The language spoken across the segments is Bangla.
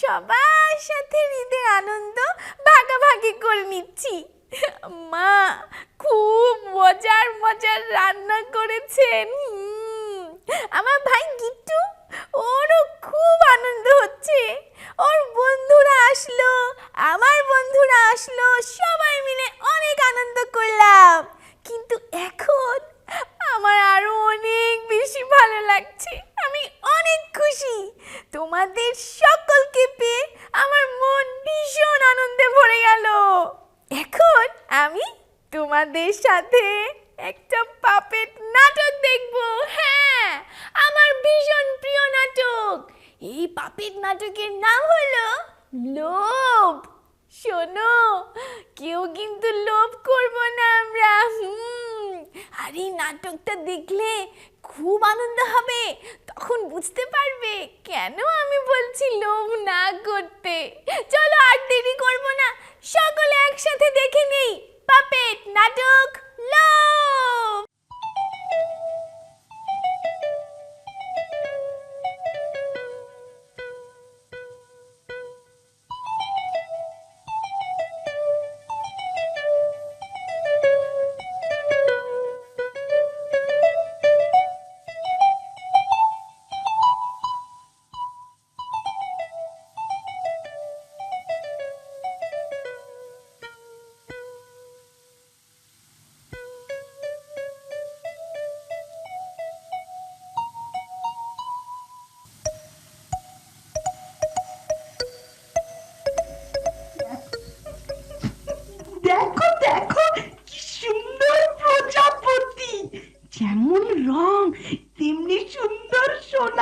সবার সাথে হৃদয় আনন্দ ভাগাভাগি করে নিচ্ছি। মা, খুব মজার মজার রান্না করেছেন। আমার ভাই গিট্টু, ওরও খুব আনন্দ হচ্ছে। ওর বন্ধুরা আসলো, আমার বন্ধুরা আসলো, সবাই মিলে অনেক আনন্দ করলাম। কিন্তু এখন আমার আরও অনেক বেশি ভালো লাগছে। আমি অনেক খুশি। তোমাদের সকলকে পেয়ে আমার মন ভীষণ আনন্দে ভরে গেল। এখন আমি তোমাদের সাথে একটা পাপেট নাটক দেখব। হ্যাঁ আমার ভীষণ প্রিয় নাটক। এই পাপেট নাটকের নাম হলো লোভ। শোনো, কেউ কিন্তু লোভ করব না আমরা। আর এই নাটকটা দেখলে খুব আনন্দ হবে। তখন বুঝতে পারবে কেন আমি বলছি লোভ না করতে। চলো আর দেরি করব না, সকলে একসাথে দেখে নেই। পাপেট নাটক, লোভ!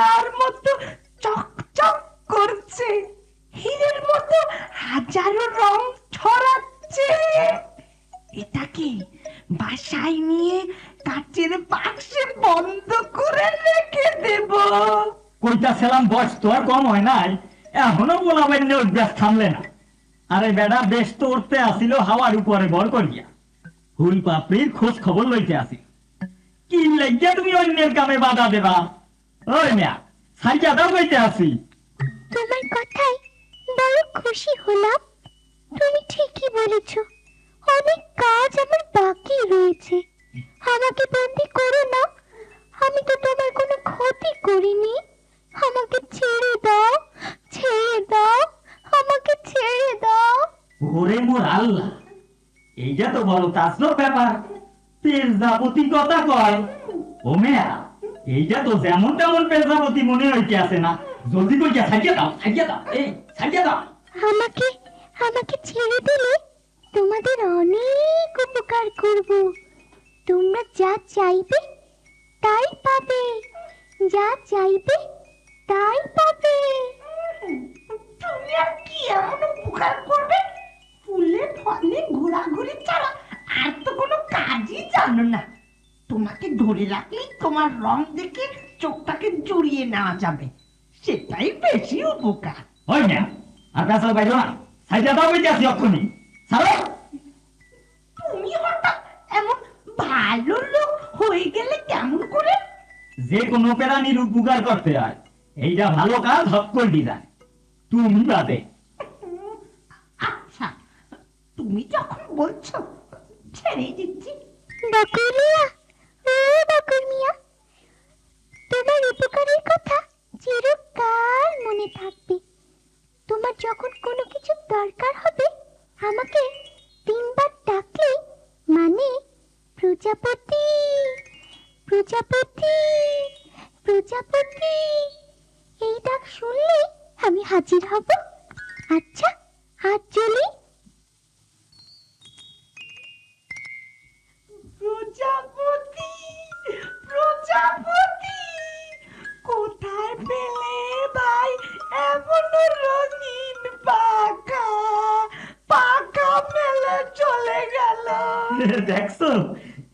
সোনার মতো চকচক করছে। হীরের মতো হাজারো রং ছড়াচ্ছে। এটাকে বাসায় নিয়ে কাচের বাক্সে বন্ধ করে রেখে দেব। কইতাছিলাম বয়স তো আর কম হয় নাই। এখনও বলাবেন অভ্যাস থামলে না। আরে বেড়া বেশ তো উঠতে আসিল, হাওয়ার উপরে বর করিয়া। হুল পাপড়ির খোঁজ খবর লইতে আসি কি লাগিয়া তুমি অন্যের কামে বাধা দেবা? ওই মিয়া সাইজা দাও কইতে আসি। তোমার কথায় বড় খুশি হলাম। তুমি ঠিকই বলেছ অনেক কাজ আমার বাকি রয়েছে। আমাকে বন্দি করো না আমি তো তোমার কোনো ক্ষতি করিনি। আমাকে ছেড়ে দাও ছেড়ে দাও আমাকে ছেড়ে দাও। ওরে মোর আল্লাহ এইটা তো বড় তাসনো ব্যাপার। পেজাপতি কথা কয়। ও মেয়া এইটা তো যেমন তেমন পেজাপতি মনে হইতে আছে না। জলদি কইয়া সাইজা দাও সাইজা দাও এই সাইজা দাও। আমাকে আমাকে ছেড়ে দিলে? তোমাদের অনেক উপকার করব। তোমরা যা চাইবে তাই পাবে। যা চাইবে তাই পাবে। তুমি আর কি এমন উপকার করবে? ফুলে ফলে ঘোরাঘুরি ছাড়া আর তো কোনো কাজই জানো না। ধরে রাখলেই তোমার রং দেখে চোখটাকে জড়িয়ে নেওয়া যাবে। সেটাই বেশি উপকার। ওই মিয়া আর পেছাল বাইরো না সাইজা দাও কইতে আসি অক্ষণি সারো তুমি হঠাৎ এমন ভালো লোক হয়ে গেলে কেমন করে? যে কোনো প্রাণীর উপকার করতে হয়। এইটা ভালো কাজ হক করে যায়। তুমি বাদে আচ্ছা তুমি যখন বলছো ছেড়ে দিচ্ছি। বাকুর ও বাকুর মিয়া। তোমার উপকারের কথা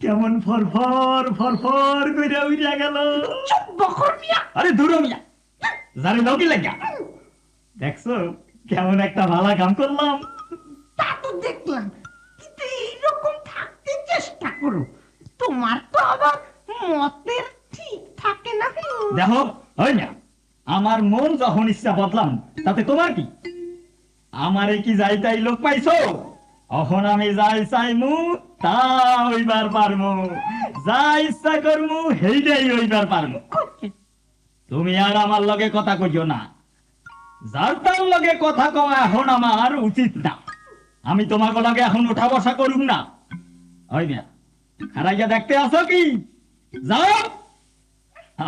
কেমন ফরফর ফরফর কইরা উইরা গেল। চুপ বকর মিয়া। আরে দূর মিয়া। জানি কি লাগিয়া দেখছ কেমন একটা ভালো কাম করলাম। তা তো দেখলাম কিন্তু এইরকম থাকতে চেষ্টা করো। তোমার তো আবার মতের ঠিক থাকে না দেখো হয় না আমার মন যখন ইচ্ছা বদলাম তাতে তোমার কি? আমারে কি যাই তাই লোক পাইছো? এখন আমি যাই চাইমু তা হইবার পারমু। যা ইচ্ছা করমু, সেইটাই হইবার পারমু। তুমি আর আমার লগে কথা কইও না। যার তার লগে কথা কওয়া এখন আমার উচিত না। আমি তোমাকে লগে এখন উঠা বসা করুম না। ওই মিয়া, খারাইয়া দেখতে আসো কি? যাও।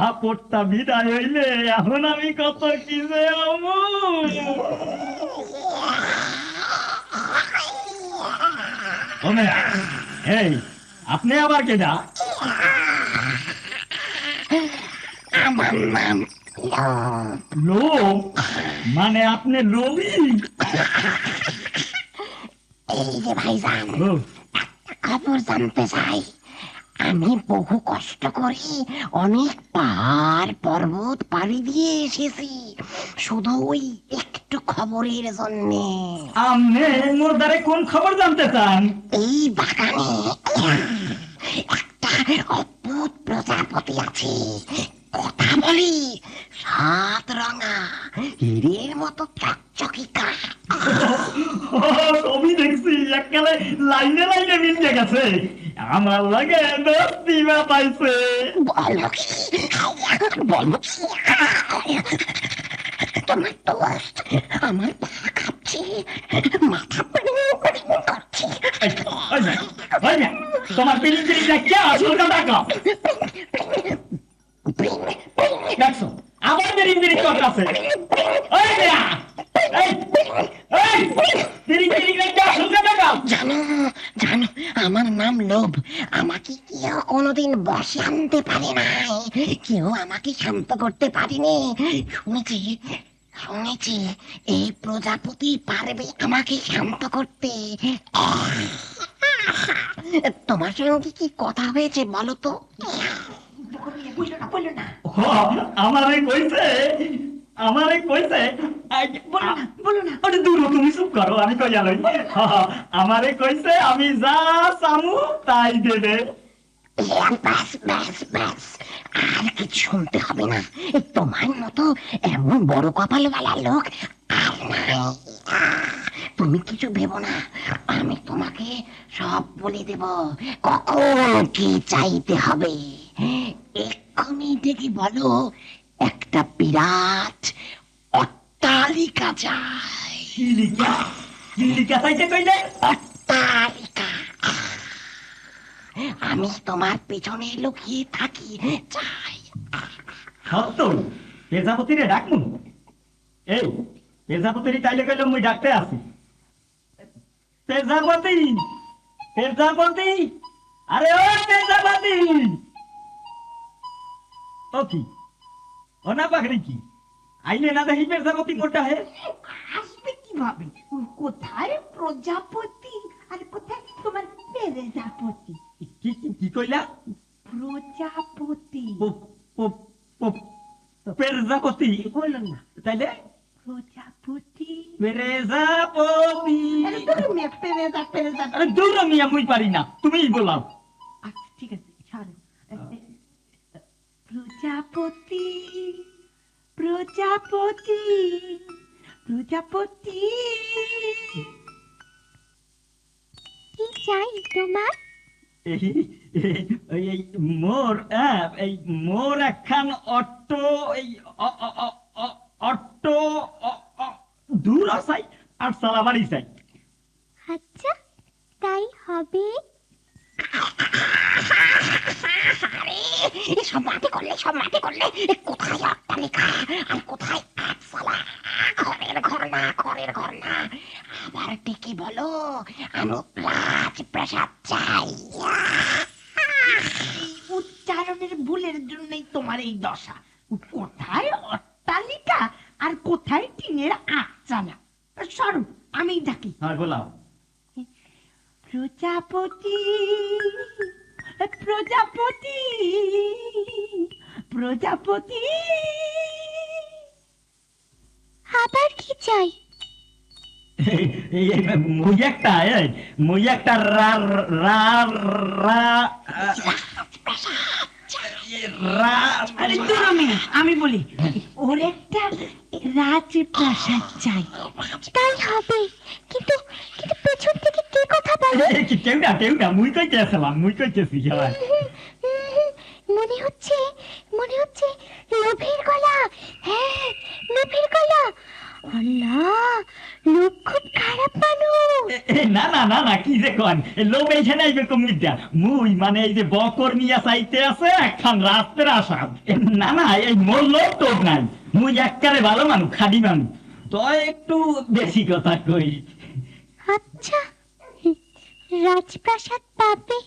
আপদটা বিদায় হইলে এখন আমি কত কি যে আপনি আবার কেডা? আমার নাম লোক মানে আপনি লোভী? খবর জানতে চাই। আমি বহু কষ্ট করে অনেক পাহাড় পর্বত পাড়ি দিয়ে এসেছি। শুধু ওই একটু খবরের জন্যে। আপনি মোর দ্বারে কোন খবর জানতে চান? এই বাগানে একটা অদ্ভুত প্রজাপতি আছে। কথা বলি সাত রঙা হিরের মতো চকচকিকা। ছবি দেখছি এককালে লাইনে লাইনে গেছে। আমার লাগে দোস্তি পাইছে। বলো বলো তোমার দোস্ত। আমার পা কাঁপছে। মাথা করছে। তোমার পিড়ি পিড়ি দেখে আসল কথা কও। দেখছ আবার দেরি দেরি করতেছে। ওই মিয়া, এই, এই, দেরি দেরি আসল কথা কও। জানো জানো আমার নাম লোভ। আমাকে কেউ কোনোদিন বসে আনতে পারে নাই। কেউ আমাকে শান্ত করতে পারেনি। শুনেছি শুনেছি এই প্রজাপতি পারবে আমাকে শান্ত করতে। তোমার সঙ্গে কি কথা হয়েছে বলো তো? বলো না বলো না ও, আমারে কইছে আমারে কইছে আই, বলো না বলো না। আরে দূর হ, তুমি চুপ করো আমি কইয়া লই হা, হা, আমারে কইছে আমি যা চামু তাই দেবে। ব্যাস ব্যাস ব্যাস আর কিছু শুনতে হবে না। তোমার মতো এমন বড় কপালওয়ালা লোক আর নাই। তুমি কিছু ভেবো না। আমি তোমাকে সব বলে দেব। কখন কি চাইতে হবে? এক্ষুনি দেখি বলো একটা বিরাট অট্টালিকা চাই। অট্টালিকা। আমি তোমার পেছনে লুকিয়ে থাকি চাই সত্য পেজাপতিরে ডাকমু। এই পেজাপতিরে তাইলে কইলে মুই ডাকতে আসি। পেজাপতি পেজাপতি আরে ও পেজাপতি ও কি? ও না পাখরি কি? আইলে না দেখি পেজাপতি কোটা হে? আসবে কীভাবে? কোথায় প্রজাপতি? আর কোথায় তোমার পেরেজাপতি কি কি কি কইলা? প্রজাপতি। প- প- প- পেজাপতি বলো না? তাইলে? প্রজাপতি। পেরেজাপতি আরে দূর মিয়া মুই পারি না। তুমিই বলাও। আচ্ছা ঠিক আছে ছাড়ো। প্রজাপতি প্রজাপতি প্রজাপতি। কি চাই তোমার? এই মোর এই মোর একখান অটো এই অটো দূর আসাই আর সালাবাড়ি চাই। আচ্ছা তাই হবে। সব মাটি করলে সব মাটি করলে এ কোথায় অট্টালিকা? আর কোথায় আটসালা ঘরের ঘর না ঘরের ঘর না। ডেকে বলো? আমি রাজপ্রাসাদ চাই। উচ্চারণের ভুলের জন্যই তোমার এই দশা। কোথায় অট্টালিকা আর কোথায় টিনের আটচালা? সরু আমি ডাকি আর বলাও প্রজাপতি প্রজাপতি প্রজাপতি। আবার কি চাই? তুমি আমি বলি ওর একটা রাজপ্রাসাদ চাই তাই হবে কিন্তু কিন্তু পেছন থেকে কে কথা কেউ না কেউ না মুই মুই মনে হচ্ছে মনে হচ্ছে লোভের গলা। হ্যাঁ লোভের গলা। আল্লাহ লোভ খুব খারাপ মানুষ। এ, এ, না না না না কি যে কন? লোক এইখানে আইবে কমিটা মুই মানে এই যে বকর নিয়া চাইতে আছে একখান রাস্তের আশা না না এই মোর লোক তো নাই। মুই এককারে ভালো মানুষ খাদি মানুষ। তো একটু বেশি কথা কই। আচ্ছা রাজপ্রাসাদ পাবে।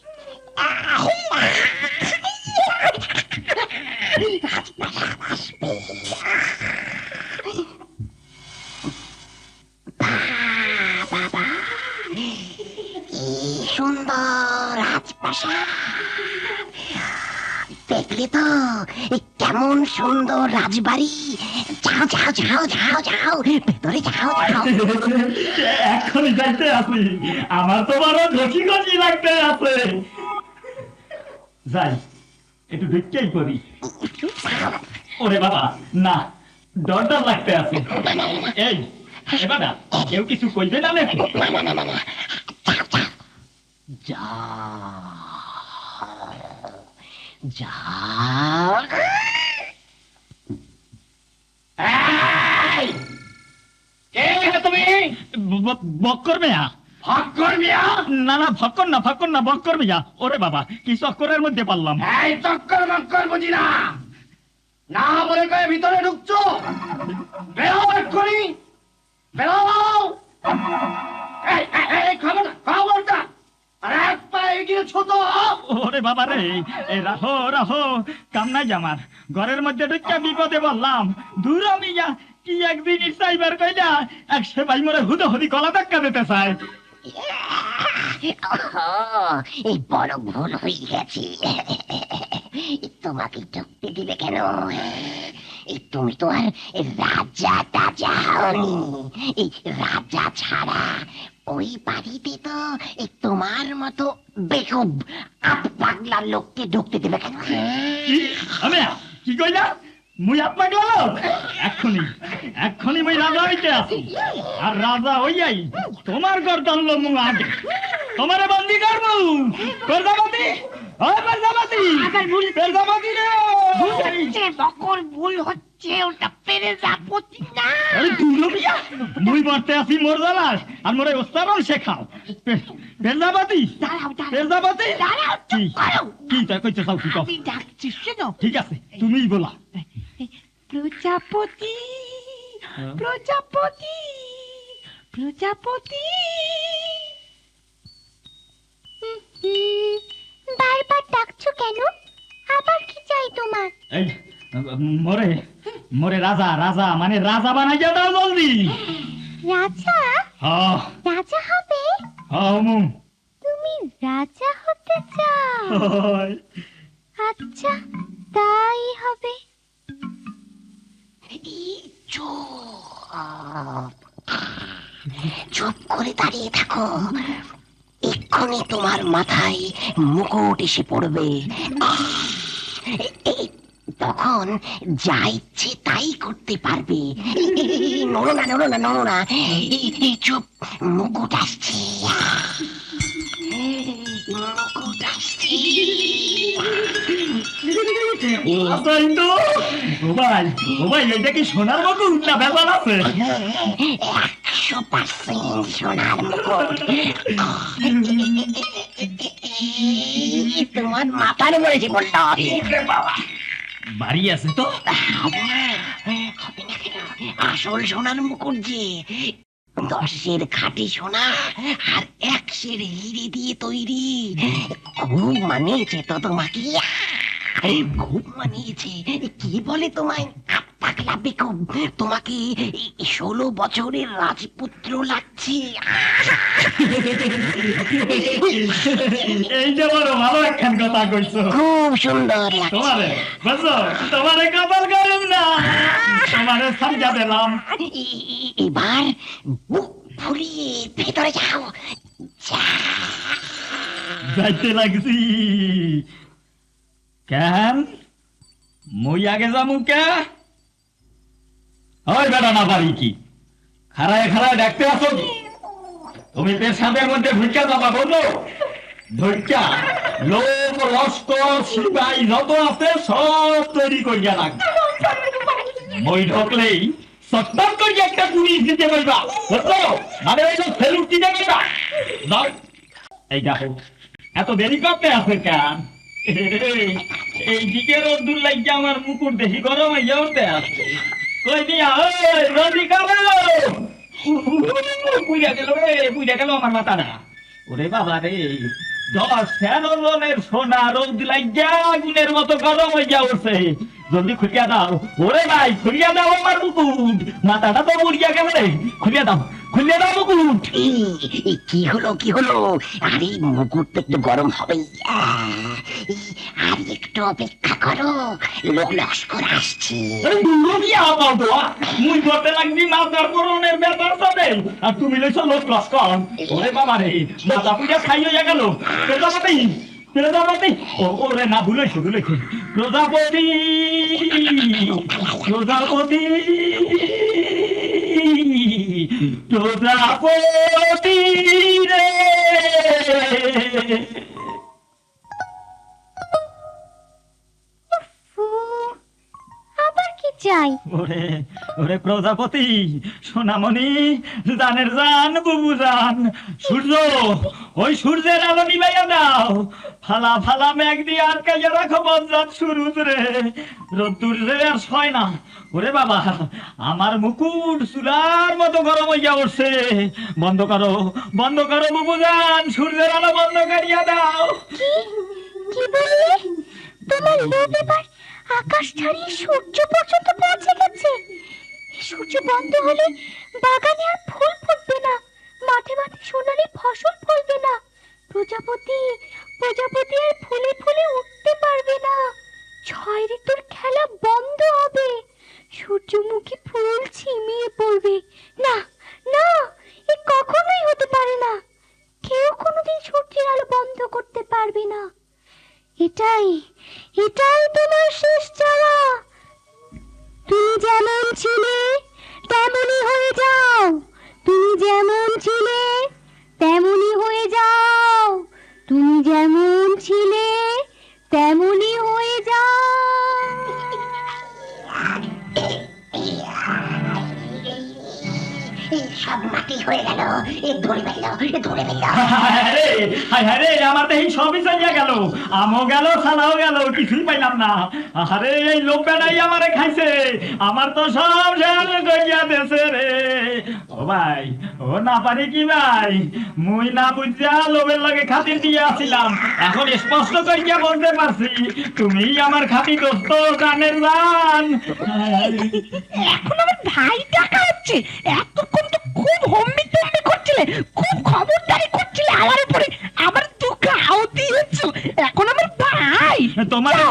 সুন্দর রাজবাড়ি। যাও যাও যাও যাও যাও। ভেতরে যাও যাও। এখনই যাইতে আছি আমার তো বড় ঘষি ঘষি লাগতে আছে। যাই, একটু ঢুকতেই করি। ওরে বাবা, না ডর লাগতে আছে। এই বাবা কেউ কিছু কইবে না নাকি? যাও তুমি? বক্কর মেয়া। ভক্কর মিয়া? না না ভক্কর না ভক্কর না বক্কর মেয়া। ওরে বাবা কি চক্করের মধ্যে পারলাম। এই চক্কর মক্কর বুঝি না। না বলে কয়ে ভিতরে ঢুকছো? বেরো এক্ষুনি। বেরো। এই, খবর খবরটা। আর এক পা এগিয়ে ছোট। ওরে বাবা রে রাহো রাহো কামনাই জামার ঘরের মধ্যে ঢুকা বিপদে বললাম দূর আমি কি একদিন সাইবার কইলা এক সেবাই মরে হুদো হুদি গলা ধাক্কা দিতে চায়। এই বড় ভুল হয়ে গেছে। তোমাকে ঢুকতে দিবে কেন? তুমি তো আর রাজা টাজা হওনি। রাজা ছাড়া ওই বাড়িতে তো এই তোমার মতো বেকুব আপ পাগলা লোককে ঢুকতে দেবে কেন? আমি কি? কইলা? মুই আপনাকে লোক? এক্ষুনি এক্ষুনি মুই রাজা হইতে আছি আর রাজা হইয়াই তোমার ঘর টানলো মু আগে তোমারে বন্দি করব। প্রজাপতি! ও প্রজাপতি! প্রজাপতি রে হচ্ছে বকর ভুল হচ্ছে। ওটা পেরে যাপতি না? আরে মুই মরতে মোর জ্বালাস আর মোরে ওস্তারন শেখাও। প্রজাপতি প্রজাপতি কি? কি তাই কইতে চাও কি কও? আমি ডাকছি শোনো। ঠিক আছে তুমিই বলা। প্রজাপতি প্রজাপতি প্রজাপতি। হুম, বারবার ডাকছো কেন? আবার কি চাই তোমার? মরে মরে রাজা রাজা মানে রাজা বানাইয়া দাও জলদি। রাজা? হ্যাঁ। রাজা হবে? হ্যাঁ মু তুমি রাজা হতে চাও? আচ্ছা তাই হবে। চুপ। চুপ করে দাঁড়িয়ে থাকো। এক্ষুনি তোমার মাথায় মুকুট এসে পড়বে। তখন যা ইচ্ছে তাই করতে পারবে। নড়ো না নড়ো না নড়ো না। এই- এই চুপ মুকুট আসছে। মুকুট এটা কি সোনার না আছে একশো পার্সেন্ট সোনার মুকুট। তোমার মাথার মরেছে বলল। বাবা। বাড়ি আছে তো? আসল সোনার যে দশের খাটি সোনা আর একশের হিরে দিয়ে তৈরি। খুব মানিয়েছে তো তোমাকে। খুব মানিয়েছে। কি বলে তোমায়? পাগলা বেকুব তোমাকে ষোলো বছরের রাজপুত্র লাগছে। এই যে বড় ভালো একখান কথা কইছো। খুব সুন্দর তোমারে বুঝছ? তোমারে কপাল গরম না। তোমারে সামজা দিলাম। এবার বুক ফুলিয়ে ভেতরে যাও। যাইতে লাগছি। কেন? মুই আগে যামু কে? ওই বেটা, না পারি কি? খারায় খারায় দেখতে আসো কি? তুমি পেশাবের মধ্যে ঢুকে যাবা বলল ধৈর্যা লোক লস্কর সিপাই যত আছে সব তৈরি করিয়া রাখবে মই ঢকলেই সত্তর করিয়া একটা পুলিশ দিতে পারবা। বুঝলো মানে ওই সেলুট দিতে পারবা। এই দেখো, এত দেরি করতে আছে কেন? এই দিকে রোদ্দুর লাগিয়ে আমার মুকুর দেখি গরম হয়ে উঠতে আসছে। কই দিয়া? ওই রোদি পুইরা গেল রে, পুইরা গেল আমার মাথাটা। ওরে বাবা রে, দশ সোনা রোদ লাগিয়া আগুনের মতো গরম হইয়া উঠছে। জলদি খুলিয়া দাও ওরে ভাই খুলিয়া দাও আমার মুকুট। মাথাটা তো মরিয়া গেল খুলিয়া দাও খুলিয়া দাও মুকুট। কি হলো কি হলো? আরে মুকুট তো একটু গরম হবেই। আর একটু অপেক্ষা করো। লোক লস্কর আসছে। মুই করতে লাগবি মাথার করণের ব্যাপার আর তুমি লইছো লোক লস্কর। ওরে বাবা রে মাথা পুজা খাই হইয়া গেল। প্রজাপতি ওরে না ভুলেছো ভুলেছো প্রজাপতি প্রজাপতি প্রজাপতি রে। চাই। ওরে ওরে প্রজাপতি সোনামণি জানের জান বুবু জান সূর্য ওই সূর্যের আলো নিবাইয়া দাও। ফালা ফালা মেঘ দিয়ে আটকাইয়া রাখো বজ্রাত সুরুজ রে। রোদ্দুর রে আর সয় না। ওরে বাবা আমার মুকুট চুলার মতো গরম হইয়া উঠছে। বন্ধ করো বন্ধ করো বুবু জান সূর্যের আলো বন্ধ করিয়া দাও। কি? বললে? তোমার আকাশ ছাড়িয়ে সূর্য পর্যন্ত পৌঁছে গেছে। সূর্য বন্ধ হলে বাগানে আর ফুল ফুটবে না, মাঠে মাঠে সোনালি ফসল ফলবে না, প্রজাপতি প্রজাপতি আর ফুলে ফুলে উঠতে পারবে না। ছয় ঋতুর খেলা বন্ধ হবে। সূর্যমুখী ফুল ছিমিয়ে পড়বে। না না, এ কখনোই হতে পারে না। কেউ কোনোদিন সূর্যের আলো বন্ধ করতে পারবে না। এটাই এটাই তোমার শেষ চাওয়া তুমি যেমন ছিলে তেমনই হয়ে যাও। তুমি যেমন হয়ে গেল। ধরে ফেলল ধরে ফেলল। আরে আমার তো এই সবই চাইয়া গেল। আমও গেল সালাও গেল, কিছুই পাইলাম না। আরে এই লোক বেড়াই আমারে খাইছে। আমার তো সব শেষ করিয়া ভাই। ও না কি ভাই? মুই না বুঝিয়া লোভের লাগে দিয়ে আসিলাম। এখন স্পষ্ট করিয়া বলতে পারছি, তুমি আমার খাতি দোস্ত গানের গান এখন আমার ভাই টাকা হচ্ছে। এতক্ষণ তো খুব হম্মি তম্মি করছিলে, খুব খবরদারি করছিলে আমার উপরে। আমার দুঃখ আহতি হচ্ছে এখন আমার তোমারে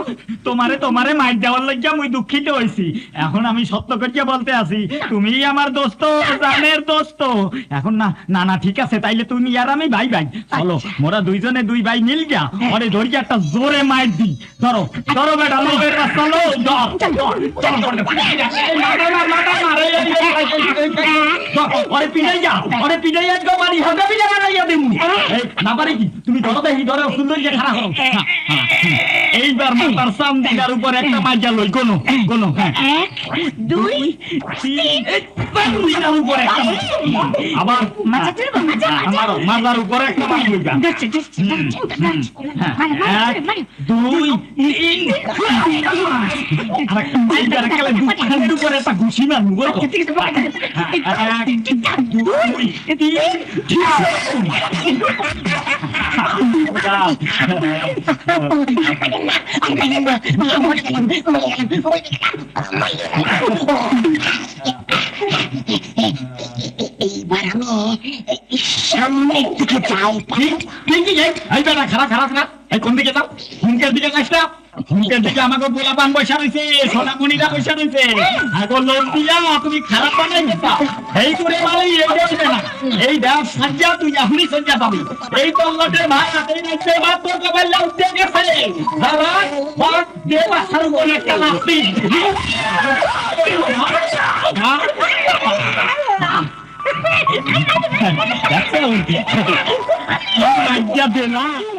তোমারে তোমারে মাইর দেওয়ার লাগিয়া মুই দুঃখিত হইছি এখন আমি সত্য করিয়া বলতে আছি তুমি আমার দোস্ত জানের দোস্ত এখন না না না ঠিক আছে তাইলে তুমি আর আমি ভাই ভাই চলো মোরা দুইজনে দুই ভাই মিল গিয়া ওরে ধরিয়া একটা জোরে মাইর দি ধরো ধরো বেটা লো ধর ধর, ধর, ধর। মার, মার, এই, ধর, ওরে পিটাই যা ওরে পিটাই আজকে বাড়ি হাতে পিটা বানাইয়া দিমু না পারি কি তুমি ধরো দেখি ধরো সুন্দর যে খারাপ হ্যাঁ, হ্যাঁ, হ্যাঁ। এইবার মাথার সামদিনার উপর একটা মাইজা লই কোনো কোনো হ্যাঁ এক দুই তিন সামদিনার উপর একটা আবার। আমার মাথার উপর একটা মাইজ হ্যাঁ, মারো, এক, দুই তিন আর একটা দুখানের উপর একটা ঘুষি মারবো আচ্ছা, মারো। এক দুই তিন এইবার আমি এই সামনের দিকে যাই ঠিক ঠিক ঠিক এই এই বেটা খারাপ খারাপ খারাপ এই কোন দিকে যাও হুমকের দিকে যাস হুমকের দিকে আমাকে গোলাপান বসা রয়েছে সোনামণিরা বসা রয়েছে আগো লোক দিয়া তুমি খারাপ বানাই দিতা এই করে মালাই এই দেখবে না এই দেখ সাজ্জা তুই এখনই সাজ্জা পাবি এই তো লোটের ভাই এই নাচতে বাদ তোর কপাল উঠতে গেছে দাদা বাদ দে বাসার উপর একটা নাচতি That's how we get. Oh my God,